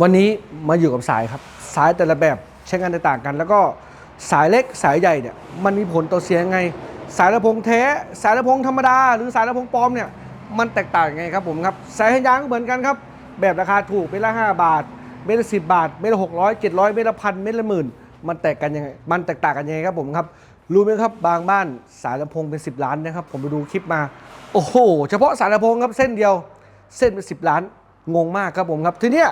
วันนี้มาอยู่กับสายครับ สายแต่ละแบบใช้งานแตกต่างกัน แล้วก็สายเล็กสายใหญ่เนี่ยมันมีผลต่อเสียงไง สายลำโพงแท้ สายลำโพงธรรมดา หรือสายลำโพงปลอมเนี่ยมันแตกต่างยังไงครับผมครับสายสัญญาณก็เหมือนกันครับ แบบราคาถูกเม็ดละ 5 บาท เม็ดละสิบาท เม็ดละหกร้อยเจ็ดร้อยเม็ดละพันเม็ดละหมื่นมันแตกกันยังไง มันแตกต่างกันยังไงครับผมครับ รู้ไหมครับบางบ้านสายลำโพงเป็น 10 ล้านนะครับ ผมไปดูคลิปมา โอ้โห เฉพาะสายลำโพงครับเส้นเดียว เส้นเป็น 10 ล้าน งงมากครับผมครับ ทีเนี้ย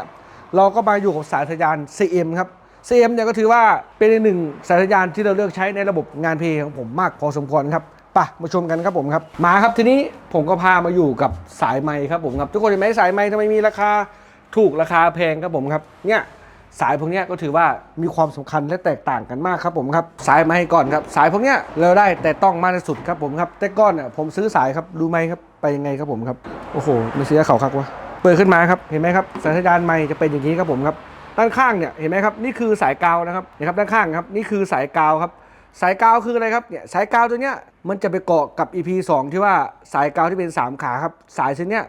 เราก็มาอยู่กับสายสัญญาณ CM ครับ CM เนี่ยก็ถือว่าเป็นหนึ่งสายสัญญาณที่เราเลือกใช้ในระบบงานเพลงของผมมากพอสมควรครับปะมาชมกันครับผมครับ มาครับทีนี้ผมก็พามาอยู่กับสายไม้ครับผมครับ ทุกคนเห็นไหมสายไม้ทำไมมีราคาถูกราคาแพงครับผมครับเนี่ยสายพวกนี้ก็ถือว่ามีความสำคัญและแตกต่างกันมากครับผมครับ สายไม้ก่อนครับ สายพวกนี้เราได้แต่ต้องมากที่สุดครับผมครับ แต่ก้อนเนี่ยผมซื้อสายครับรู้ไหมครับไปยังไงครับผมครับ โอ้โหมันเสียเข่าครับวะ เปิดขึ้นมาครับเห็นไหมครับสายสัญญาณไม้จะเป็นอย่างนี้ครับผมครับด้านข้างเนี่ยเห็นไหมครับนี่คือสายกาวนะครับเนี่ยครับด้านข้างครับนี่คือสายกาวครับสายกาวคืออะไรครับเนี่ยสายกาวตัวเนี้ยมันจะไปเกาะกับ EP 2 ที่ว่าสายกาวที่เป็น 3 ขาครับสายเส้นเนี้ย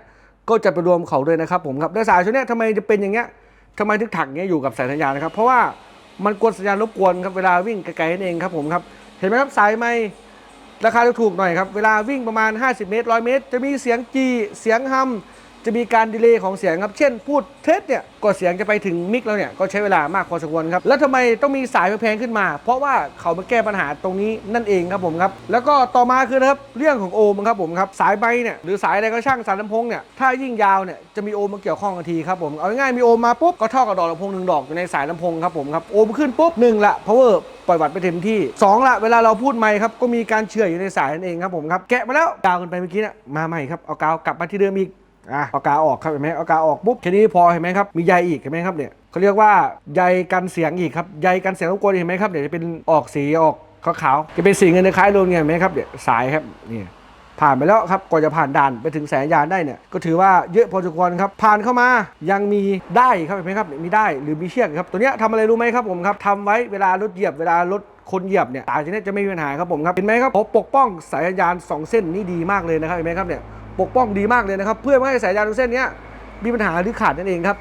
ก็จะไปรวมเขาด้วยนะครับผมครับและสายเส้นเนี้ยทำไมจะเป็นอย่างเงี้ยทำไมถึงถักเงี้ยอยู่กับสายสัญญาณนะครับเพราะว่ามันกวนสัญญาณรบกวนครับเวลาวิ่งไกลๆนั่นเองครับผมครับเห็นไหมครับสายไม้ราคาถูกหน่อยครับเวลาวิ่งประมาณ 50 เมตร 100 เมตร จะมีเสียงจีเสียงฮัม จะมีการดีเลย์ของเสียงครับ เช่นพูดเทสเนี่ยก็เสียงจะไปถึงมิกแล้วเนี่ยก็ใช้เวลามากพอสมควรครับ แล้วทำไมต้องมีสายแพงขึ้นมา เพราะว่าเขามาแก้ปัญหาตรงนี้นั่นเองครับผมครับ แล้วก็ต่อมาคือนะครับเรื่องของโอห์มครับผมครับสายใบเนี่ยหรือสายอะไรก็ช่างสายลำโพงเนี่ยถ้ายิ่งยาวเนี่ยจะมีโอห์มมาเกี่ยวข้องกันทีครับผมเอาง่ายๆมีโอห์มมาปุ๊บก็เท่ากับดอกลำโพงหนึ่งดอกอยู่ในสายลำโพงครับผมครับโอห์มขึ้นปุ๊บหนึ่งละ power ปล่อยวัดไปเต็มที่ 2 ละเวลาเราพูดไมค์ครับก็มีการเฉื่อยอยู่ในสายนั่นเองครับผมครับแกะมาแล้วกาวกันไปเมื่อกี้เนี่ยมาใหม่ครับเอากาวกลับมาที่เดิมอีก อะเอากาออกครับเห็นไหมเอากาออกปุ๊บแค่นี้พอเห็นไหมครับมีใยอีกเห็นไหมครับเนี่ยเขาเรียกว่าใยกันเสียงอีกครับใยกันเสียงรบกวนเห็นไหมครับเดี๋ยวจะเป็นออกสีออกขาวๆจะเป็นสีเงินคล้ายโลนเนี่ยเห็นไหมครับเนี่ยสายครับนี่ผ่านไปแล้วครับกว่าจะผ่านด่านไปถึงแสนยานได้เนี่ยก็ถือว่าเยอะพอสมควรครับผ่านเข้ามายังมีได้ครับเห็นไหมครับมีได้หรือมีเชือกครับตัวเนี้ยทำอะไรรู้ไหมครับผมครับทำไว้เวลารถเหยียบเวลารถคนเหยียบเนี่ยตายจะเนี่ยจะไม่มีปัญหาครับผมครับเห็นไหมครับปกป้องสายยานสองเส้นนี่ดีมากเลยนะครับเห็นไหมครับเนี่ย ปกป้องดีมากเลยนะครับ เพื่อไม่ให้สายยานตรงเส้นนี้มีปัญหาหรือขาดนั่นเองครับ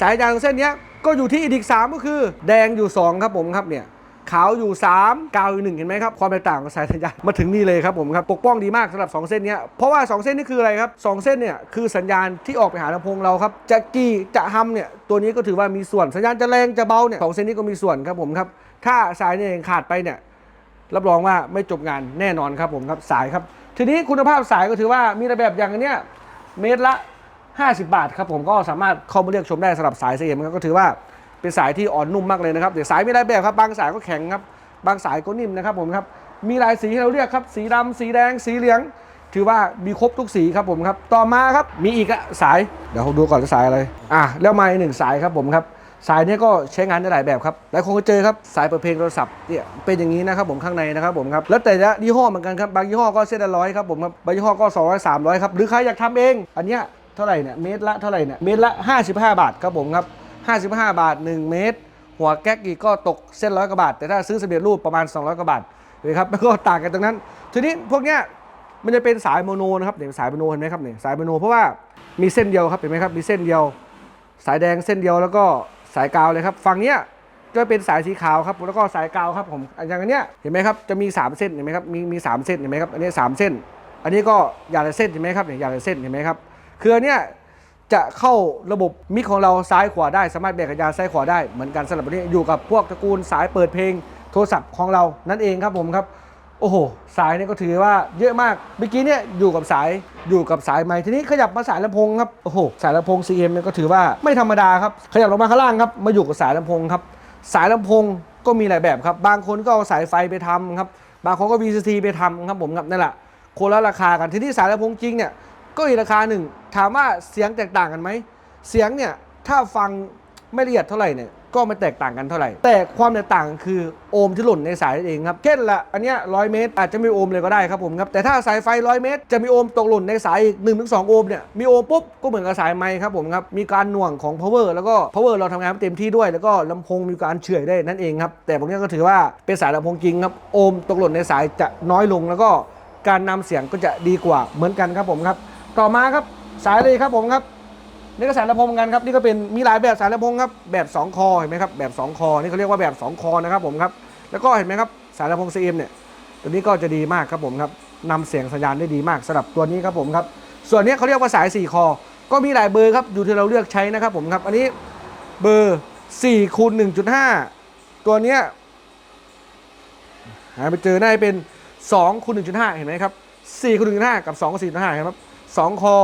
สายยานตรงเส้นนี้ก็อยู่ที่อีดิก3ก็คือ แดงอยู่สองครับผมครับเนี่ยขาวอยู่ 3 กาวอยู่หนึ่งเห็นไหมครับ ความแตกต่างของสายสัญญาณมาถึงนี่เลยครับผมครับ ปกป้องดีมากสำหรับ 2 เส้นนี้เพราะว่า 2 เส้นนี่คืออะไรครับ 2 เส้นเนี่ยคือสัญญาณที่ออกไปหาลำโพงเราครับ จะกี่จะฮัมเนี่ยตัวนี้ก็ถือว่ามีส่วนสัญญาณจะแรงจะเบาเนี่ยสองเส้นนี้ก็มีส่วนครับผมครับถ้าสายเนี่ยขาดไปเนี่ยรับรองว่าไม่จบงานแน่นอนครับผมครับสายครับ ทีนี้คุณภาพสายก็ถือว่ามีระแบบอย่างนเนี้ยเมตรละ 50 บาทครับผมก็สามารถเข้ามาเลือกชมได้สำหรับสายเสียมก็ถือว่าเป็นสายที่อ่อนนุ่มมากเลยนะครับเดี๋ยวสายไมีหลายแบบครับบางสายก็แข็งครับบางสายก็นิ่มนะครับผมครับมีหลายสีให้เราเลือกครับ สีดำสีแดง สีเหลือง ถือว่ามีครบทุกสีครับผมครับ ต่อมาครับมีอีกสายเดี๋ยวดูก่อนสายอะไรอะแล้วมาอีกหนึ่งสายครับผมครับ สายนี้ก็ใช้งานได้หลายแบบครับหลายคนก็เจอครับสายเปิดเพลงโทรศัพท์เนี่ยเป็นอย่างนี้นะครับผมข้างในนะครับผมครับแล้วแต่ละยี่ห้อเหมือนกันครับบางยี่ห้อก็เส้นละร้อยครับผมครับบางยี่ห้อก็ 200 300ครับหรือใครอยากทำเอง อันเนี้ยเท่าไหร่เนี่ยเมตรละเท่าไหร่เนี่ยเมตรละ 55 บาทครับผมครับ55 บาท 1 เมตร หัวแก๊กอีกก็ตกเส้นร้อยกว่าบาท แต่ถ้าซื้อสำเร็จรูปประมาณ 200กว่าบาทเลยครับแล้วก็ต่างกันตรงนั้น ทีนี้พวกเนี้ยมันจะเป็นสายโมโนนะครับเนี่ยสายโมโนเห็นไหมครับเนี่ยสายโมโนเพราะว่ามีเส้นเดียวครับเห็นไหมครับมีเส้นเดียว สายแดงเส้นเดียวแล้วก็ สายกาวเลยครับ ฝั่งเนี้ยจะเป็นสายสีขาวครับ แล้วก็สายกาวครับผม อย่างอันเนี้ยเห็นไหมครับ จะมี 3 เส้นเห็นไหมครับ มีมีสามเส้นเห็นไหมครับ อันนี้สามเส้น อันนี้ก็อย่างละเส้นเห็นไหมครับเนี่ยอย่างละเส้นเห็นไหมครับ คืออันเนี้ยจะเข้าระบบมิกของเราซ้ายขวาได้ สามารถแบ่งกระยานซ้ายขวาได้เหมือนกันสำหรับวันนี้อยู่กับพวกตระกูลสายเปิดเพลงโทรศัพท์ของเรานั่นเองครับผมครับ โอ้โห สายเนี่ยก็ถือว่าเยอะมาก เมื่อกี้เนี่ยอยู่กับสายอยู่กับสายไม้ทีนี้ขยับมาสายลำโพงครับ โอ้โห สายลำโพง CM เนี่ยก็ถือว่าไม่ธรรมดาครับ ขยับลงมาข้างล่างครับ มาอยู่กับสายลำโพงครับ สายลำโพงก็มีหลายแบบครับ บางคนก็เอาสายไฟไปทำครับ บางคนก็ VCT ไปทำครับผมครับนั่นแหละ คนละราคากัน ทีนี้สายลำโพงจริงเนี่ยก็อีกราคาหนึ่ง ถามว่าเสียงแตกต่างกันไหม เสียงเนี่ยถ้าฟัง ไม่ละเอียดเท่าไหร่เนี่ยก็ไม่แตกต่างกันเท่าไหร่ แต่ความแตกต่างคือโอห์มที่หล่นในสายนั่นเองครับเช่นละอันเนี้ยร้อยเมตร อาจจะมีโอห์มเลยก็ได้ครับผมครับแต่ถ้าสายไฟร้อยเมตร จะมีโอห์มตกหล่นในสายอีก1นถึงสองโอห์มเนี่ยมีโอห์มปุ๊บก็เหมือนกับสายไม้ครับผมครับมีการหน่วงของ power แล้วก็ power เราทำงานเต็มที่ด้วย แล้วก็ลำโพงมีการเฉื่อยได้นั่นเองครับแต่พวกนี้ก็ถือว่าเป็นสายลำโพงจริงครับโอห์มตกหล่นในสายจะน้อยลงแล้วก็การนำเสียงก็จะดีกว่าเหมือนกันครับผมครับ ต่อมาครับสายเลยครับผมครับ นี่ก็สายลำโพงเหมือนกันครับนี่ก็เป็นมีหลายแบบสายลำโพงครับแบบสองคอเห็นไหมครับแบบสองคอนี่เขาเรียกว่าแบบสองคอนะครับผมครับแล้วก็เห็นไหมครับสายลำโพง CM เนี่ยตัวนี้ก็จะดีมากครับผมครับนำเสียงสัญญาณได้ดีมากสำหรับตัวนี้ครับผมครับส่วนนี้เขาเรียกว่าสาย 4 คอ ก็มีหลายเบอร์ครับอยู่ที่เราเลือกใช้นะครับผมครับอันนี้เบอร์4คูณ1.5 ตัวเนี้ยหาไปเจอได้เป็น2คูณ1.5 เห็นไหมครับ4คูณ1.5 กับ2คูณ4.5เห็นไหมครับ2คอ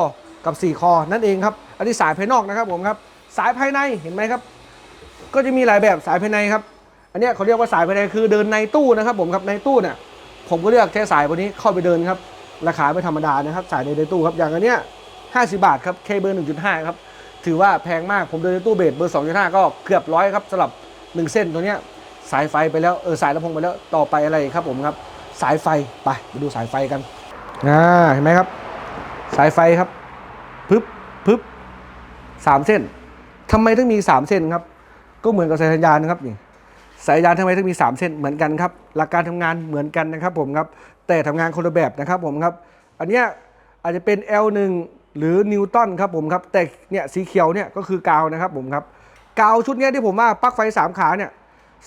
กับ 4 คอ นั่นเองครับ อันนี้สายภายนอกนะครับผมครับ สายภายในเห็นไหมครับ ก็จะมีหลายแบบสายภายในครับ อันนี้เขาเรียกว่าสายภายในคือเดินในตู้นะครับ ผมครับในตู้เนี่ยผมก็เลือกใช้สายวันนี้เข้าไปเดินครับ ราคาไม่ธรรมดานะครับ สายในในตู้ครับ อย่างอันเนี้ย50 บาทครับเคเบอร์1.5 ครับ ถือว่าแพงมาก ผมเดินในตู้เบสเบอร์ 2.5 ก็เกือบร้อยครับสำหรับ 1 เส้นตัวเนี้ยสายไฟไปแล้วเออสายลำโพงไปแล้วต่อไปอะไรครับผมครับ สายไฟไปไปดูสายไฟกันอ่าเห็นไหมครับ สายไฟครับ สามเส้น ทำไมต้องมีสามเส้นครับ ก็เหมือนกับสายสัญญาณนะครับนี่สายยานทำไมต้องมีสามเส้นเหมือนกันครับ หลักการทำงานเหมือนกันนะครับผมครับ แต่ทำงานคนละแบบนะครับผมครับ อันเนี้ยอาจจะเป็น L1 หรือนิวตันครับผมครับ แต่เนี่ยสีเขียวเนี่ยก็คือกาวนะครับผมครับ กาวชุดนี้ที่ผมว่าปลั๊กไฟ 3 ขาเนี่ย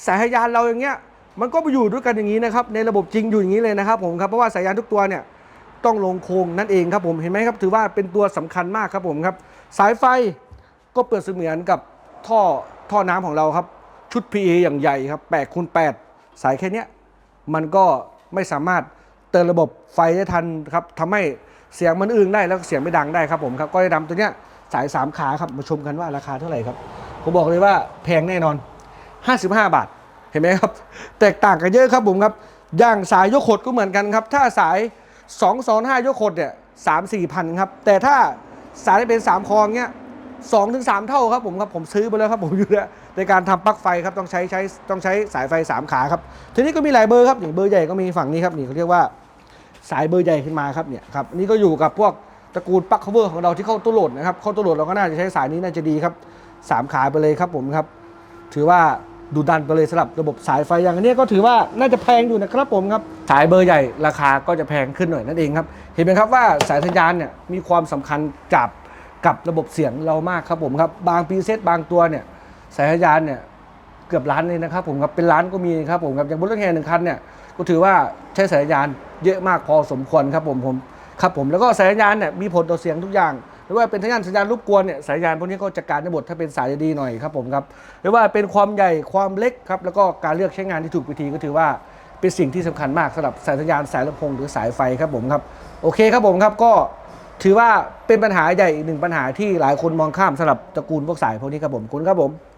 สายยานเราอย่างเงี้ยมันก็ไปอยู่ด้วยกันอย่างนี้นะครับ ในระบบจริงอยู่อย่างนี้เลยนะครับผมครับ เพราะว่าสายยานทุกตัวเนี่ยต้องลงโครงนั่นเองครับผม เห็นไหมครับ ถือว่าเป็นตัวสำคัญมากครับผมครับ สายไฟ ก็เปรียบเสมือนกับท่อท่อน้ำของเราครับ ชุด PA อย่างใหญ่ครับ8คูณ8สายแค่เนี้ยมันก็ไม่สามารถเติมระบบไฟได้ทันครับทำให้เสียงมันอึ้งได้แล้วเสียงไม่ดังได้ครับผมครับก็ได้นำตัวเนี้ยสายสามขาครับมาชมกันว่าราคาเท่าไหร่ครับ ผมบอกเลยว่าแพงแน่นอน 55 บาทเห็นไหมครับ แตกต่างกันเยอะครับผมครับอย่างสายยกขดก็เหมือนกันครับ ถ้าสาย 2 2 5 ยกขดเนี่ยสามสี่พันครับแต่ถ้าสายที่เป็น 3 คอเงี้ย สองถึงสามเท่าครับผมครับผมซื้อไปแล้วครับผมอยู่แล้วในการทำปลั๊กไฟครับต้องใช้ใช้ต้องใช้สายไฟ 3 ขาครับทีนี้ก็มีหลายเบอร์ครับอย่างเบอร์ใหญ่ก็มีฝั่งนี้ครับนี่เขาเรียกว่าสายเบอร์ใหญ่ขึ้นมาครับเนี่ยครับอันนี่ก็อยู่กับพวกตระกูลปลั๊กคัฟเวอร์ของเราที่เข้าตู้โหลดนะครับเข้าตู้โหลดเราก็น่าจะใช้สายนี้น่าจะดีครับสามขาไปเลยครับผมครับถือว่าดูดันไปเลยสำหรับระบบสายไฟอย่างนี้ก็ถือว่าน่าจะแพงอยู่นะครับผมครับสายเบอร์ใหญ่ราคาก็จะแพงขึ้นหน่อยนั่นเองครับเห็นไหมครับว่าสายสัญญาณเนี่ยมีความสำคัญกับ กับระบบเสียงเรามากครับผมครับ บางปีเซตบางตัวเนี่ยสายสัญญาณเนี่ยเกือบล้านเลยนะครับผมครับเป็นล้านก็มีครับผมครับอย่างบนรถแห่หนึ่งคันเนี่ยก็ถือว่าใช้สายสัญญาณเยอะมากพอสมควรครับผมผมครับผมแล้วก็สายสัญญาณเนี่ยมีผลต่อเสียงทุกอย่างหรือว่าเป็นสัญญาณสัญญาณรบกวนเนี่ยสายยานพวกนี้ก็จัดการได้หมดถ้าเป็นสายดีหน่อยครับผมครับหรือว่าเป็นความใหญ่ความเล็กครับแล้วก็การเลือกใช้งานที่ถูกวิธีก็ถือว่าเป็นสิ่งที่สำคัญมากสำหรับสายสัญญาณสายลำโพงหรือสายไฟครับผมครับโอเคครับผมครับก็ ถือว่าเป็นปัญหาใหญ่อีกหนึ่งปัญหาที่หลายคนมองข้ามสำหรับตระกูลพวกสายพวกนี้ครับผมคุณครับผม